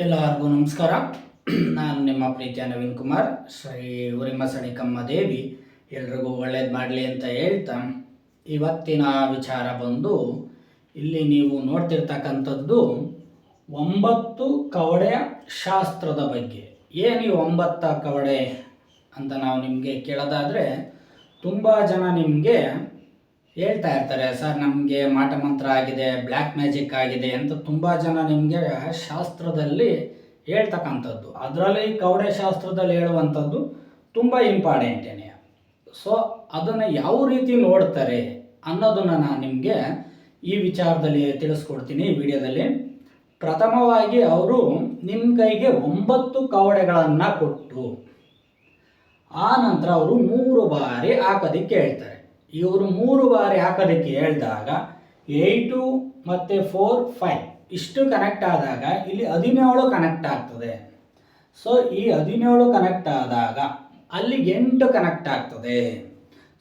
ಎಲ್ಲರಿಗೂ ನಮಸ್ಕಾರ. ನಾನು ನಿಮ್ಮ ಪ್ರೀತಿಯ ನವೀನ್ ಕುಮಾರ್. ಶ್ರೀ ಉರಿಮಸಣಿಕಮ್ಮ ದೇವಿ. ಎಲ್ರಿಗೂ ಒಳ್ಳೇದು ಮಾಡಲಿ ಅಂತ ಹೇಳ್ತಾ ಇವತ್ತಿನ ವಿಚಾರ ಬಂದು, ಇಲ್ಲಿ ನೀವು ನೋಡ್ತಿರ್ತಕ್ಕಂಥದ್ದು ಒಂಬತ್ತು ಕವಡೆಯ ಶಾಸ್ತ್ರದ ಬಗ್ಗೆ. ಏನು ಈ ಒಂಬತ್ತ ಕವಡೆ ಅಂತ ನಾವು ನಿಮಗೆ ಕೇಳೋದಾದರೆ, ತುಂಬ ಜನ ನಿಮಗೆ ಹೇಳ್ತಾ ಇರ್ತಾರೆ, ಸರ್, ನಮಗೆ ಮಾಟ ಮಂತ್ರ ಆಗಿದೆ, ಬ್ಲ್ಯಾಕ್ ಮ್ಯಾಜಿಕ್ ಆಗಿದೆ ಅಂತ ತುಂಬ ಜನ ನಿಮಗೆ ಶಾಸ್ತ್ರದಲ್ಲಿ ಹೇಳ್ತಕ್ಕಂಥದ್ದು. ಅದರಲ್ಲಿ ಕವಡೆ ಶಾಸ್ತ್ರದಲ್ಲಿ ಹೇಳುವಂಥದ್ದು ತುಂಬ ಇಂಪಾರ್ಟೆಂಟೇನೆ ಸೊ ಅದನ್ನು ಯಾವ ರೀತಿ ನೋಡ್ತಾರೆ ಅನ್ನೋದನ್ನು ನಾನು ನಿಮಗೆ ಈ ವಿಚಾರದಲ್ಲಿ ತಿಳಿಸ್ಕೊಡ್ತೀನಿ ಈ ವಿಡಿಯೋದಲ್ಲಿ. ಪ್ರಥಮವಾಗಿ ಅವರು ನಿಮ್ಮ ಕೈಗೆ ಒಂಬತ್ತು ಕವಡೆಗಳನ್ನು ಕೊಟ್ಟು, ಆ ನಂತರ ಅವರು ಮೂರು ಬಾರಿ ಹಾಕೋದಿಕ್ಕೆ ಹೇಳ್ತಾರೆ. ಇವರು ಮೂರು ಬಾರಿ ಹಾಕೋದಕ್ಕೆ ಹೇಳಿದಾಗ ಏಯ್ಟು ಮತ್ತು ಫೋರ್ ಫೈವ್ ಇಷ್ಟು ಕನೆಕ್ಟ್ ಆದಾಗ ಇಲ್ಲಿ ಹದಿನೇಳು ಕನೆಕ್ಟ್ ಆಗ್ತದೆ. ಸೊ ಈ ಹದಿನೇಳು ಕನೆಕ್ಟ್ ಆದಾಗ ಅಲ್ಲಿ ಎಂಟು ಕನೆಕ್ಟ್ ಆಗ್ತದೆ.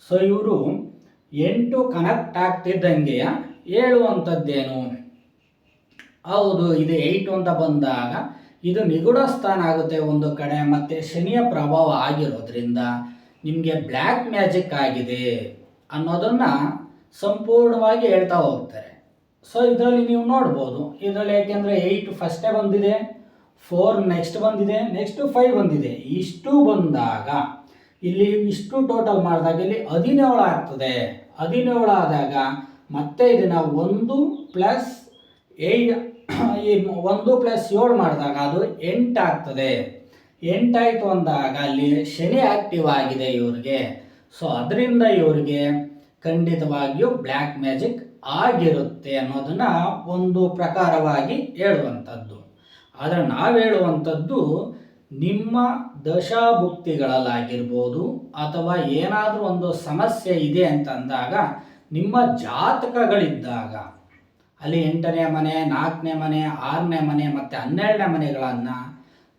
ಸೊ ಇವರು ಎಂಟು ಕನೆಕ್ಟ್ ಆಗ್ತಿದ್ದಂಗೆ ಹೇಳುವಂಥದ್ದೇನು? ಹೌದು, ಇದು ಏಯ್ಟು ಅಂತ ಬಂದಾಗ ಇದು ನಿಗೂಢ ಸ್ಥಾನ ಆಗುತ್ತೆ ಒಂದು ಕಡೆ ಮತ್ತು ಶನಿಯ ಪ್ರಭಾವ ಆಗಿರೋದ್ರಿಂದ ನಿಮಗೆ ಬ್ಲ್ಯಾಕ್ ಮ್ಯಾಜಿಕ್ ಆಗಿದೆ. ಅನ್ನೋದನ್ನು ಸಂಪೂರ್ಣವಾಗಿ ಹೇಳ್ತಾ ಹೋಗ್ತಾರೆ. ಸೊ ಇದರಲ್ಲಿ ನೀವು ನೋಡ್ಬೋದು, ಇದರಲ್ಲಿ ಯಾಕೆಂದರೆ ಏಯ್ಟ್ ಫಸ್ಟೇ ಬಂದಿದೆ ಫೋರ್ ನೆಕ್ಸ್ಟ್ ಬಂದಿದೆ ನೆಕ್ಸ್ಟ್ ಫೈವ್ ಬಂದಿದೆ. ಇಷ್ಟು ಬಂದಾಗ, ಇಲ್ಲಿ ಇಷ್ಟು ಟೋಟಲ್ ಮಾಡಿದಾಗ ಇಲ್ಲಿ ಹದಿನೇಳು ಆಗ್ತದೆ. ಹದಿನೇಳು ಆದಾಗ ಮತ್ತೆ ಇದನ್ನು ಒಂದು ಪ್ಲಸ್ ಏಯ್ ಒಂದು ಪ್ಲಸ್ ಏಳು ಮಾಡಿದಾಗ ಅದು ಎಂಟಾಗ್ತದೆ ಎಂಟಾಯಿತು ಅಂದಾಗ ಅಲ್ಲಿ ಶನಿ ಆಕ್ಟಿವ್ ಆಗಿದೆ ಇವ್ರಿಗೆ. ಸೊ ಅದರಿಂದ ಇವರಿಗೆ ಖಂಡಿತವಾಗಿಯೂ ಬ್ಲ್ಯಾಕ್ ಮ್ಯಾಜಿಕ್ ಆಗಿರುತ್ತೆ ಅನ್ನೋದನ್ನ ಒಂದು ಪ್ರಕಾರವಾಗಿ ಹೇಳುವಂಥದ್ದು. ಆದರೆ ನಾವು ಹೇಳುವಂಥದ್ದು ನಿಮ್ಮ ದಶಾಭುಕ್ತಿಗಳಲ್ಲಾಗಿರ್ಬೋದು ಅಥವಾ ಏನಾದರೂ ಒಂದು ಸಮಸ್ಯೆ ಇದೆ ಅಂತ ಅಂದಾಗ ನಿಮ್ಮ ಜಾತಕಗಳಿದ್ದಾಗ, ಅಲ್ಲಿ ಎಂಟನೇ ಮನೆ, ನಾಲ್ಕನೇ ಮನೆ, ಆರನೇ ಮನೆ ಮತ್ತು ಹನ್ನೆರಡನೇ ಮನೆಗಳನ್ನು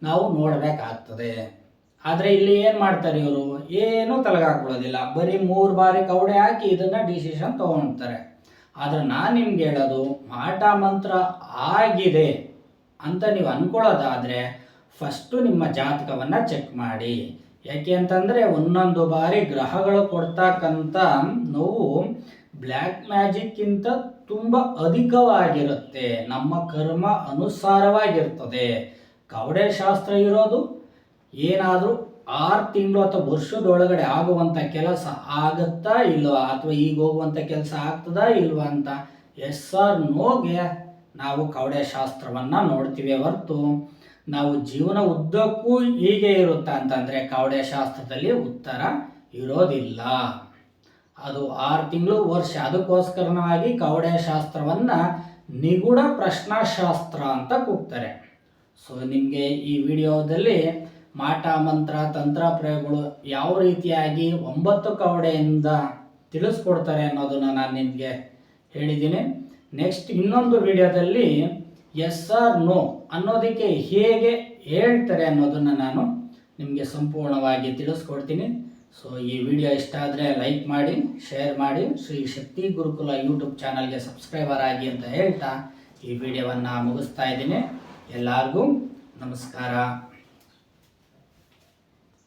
ನಾವು ನೋಡಬೇಕಾಗ್ತದೆ. ಆದರೆ ಇಲ್ಲಿ ಏನು ಮಾಡ್ತಾರೆ ಇವರು? ಏನೂ ತಲೆಗಾಕೊಳ್ಳೋದಿಲ್ಲ ಬರೀ ಮೂರು ಬಾರಿ ಕವಡೆ ಹಾಕಿ ಇದನ್ನು ಡಿಸಿಷನ್ ತೊಗೊಳ್ತಾರೆ ಆದರೆ ನಾನು ನಿಮ್ಗೆ ಹೇಳೋದು ಮಾಟ ಮಂತ್ರ ಆಗಿದೆ ಅಂತ ನೀವು ಅಂದ್ಕೊಳ್ಳೋದಾದರೆ ಫಸ್ಟು ನಿಮ್ಮ ಜಾತಕವನ್ನು ಚೆಕ್ ಮಾಡಿ. ಯಾಕೆ ಅಂತಂದರೆ ಒಂದೊಂದು ಬಾರಿ ಗ್ರಹಗಳು ಕೊಡ್ತಕ್ಕಂಥ ನೋವು ಬ್ಲ್ಯಾಕ್ ಮ್ಯಾಜಿಕ್ಕಿಂತ ತುಂಬ ಅಧಿಕವಾಗಿರುತ್ತೆ. ನಮ್ಮ ಕರ್ಮ ಅನುಸಾರವಾಗಿರ್ತದೆ. ಕವಡೆ ಶಾಸ್ತ್ರ ಇರೋದು ಏನಾದರೂ ಆರು ತಿಂಗಳು ಅಥವಾ ವರ್ಷದೊಳಗಡೆ ಆಗುವಂಥ ಕೆಲಸ ಆಗುತ್ತಾ ಇಲ್ವಾ? ಅಥವಾ ಈಗ ಹೋಗುವಂಥ ಕೆಲಸ ಆಗ್ತದಾ ಇಲ್ವಾ ಅಂತ? ಎಸ್ ಆರ್ ನೋಗೆ ನಾವು ಕವಡೆ ಶಾಸ್ತ್ರವನ್ನು ನೋಡ್ತೀವಿ ಹೊರತು. ನಾವು ಜೀವನ ಉದ್ದಕ್ಕೂ ಹೀಗೆ ಇರುತ್ತಾ ಅಂತಂದರೆ ಕವಡೆ ಶಾಸ್ತ್ರದಲ್ಲಿ ಉತ್ತರ ಇರೋದಿಲ್ಲ. ಅದು ಆರು ತಿಂಗಳು ವರ್ಷ. ಅದಕ್ಕೋಸ್ಕರವಾಗಿ ಕವಡೆ ಶಾಸ್ತ್ರವನ್ನು ನಿಗೂಢ ಪ್ರಶ್ನಾಶಾಸ್ತ್ರ ಅಂತ ಕೂಗ್ತಾರೆ. ಸೊ ನಿಮಗೆ ಈ ವಿಡಿಯೋದಲ್ಲಿ ಮಾಟ, ಮಂತ್ರ, ತಂತ್ರ ಪ್ರಯೋಗಗಳು ಯಾವ ರೀತಿಯಾಗಿ ಒಂಬತ್ತು ಕವಡೆಯಿಂದ ತಿಳಿಸ್ಕೊಡ್ತಾರೆ ಅನ್ನೋದನ್ನು ನಾನು ನಿಮಗೆ ಹೇಳಿದ್ದೀನಿ. ನೆಕ್ಸ್ಟ್ ಇನ್ನೊಂದು ವಿಡಿಯೋದಲ್ಲಿ ಎಸ್ ಆರ್ ನೋ ಅನ್ನೋದಕ್ಕೆ ಹೇಗೆ ಹೇಳ್ತಾರೆ ಅನ್ನೋದನ್ನು ನಾನು ನಿಮಗೆ ಸಂಪೂರ್ಣವಾಗಿ ತಿಳಿಸ್ಕೊಡ್ತೀನಿ. ಸೊ ಈ ವಿಡಿಯೋ ಇಷ್ಟ ಆದರೆ ಲೈಕ್ ಮಾಡಿ ಶೇರ್ ಮಾಡಿ, ಶ್ರೀ ಶಕ್ತಿ ಗುರುಕುಲ ಯೂಟ್ಯೂಬ್ ಚಾನಲ್ಗೆ ಸಬ್ಸ್ಕ್ರೈಬರ್ ಆಗಿ ಅಂತ ಹೇಳ್ತಾ ಈ ವಿಡಿಯೋವನ್ನು ಮುಗಿಸ್ತಾ ಇದ್ದೀನಿ. ಎಲ್ಲರಿಗೂ ನಮಸ್ಕಾರ.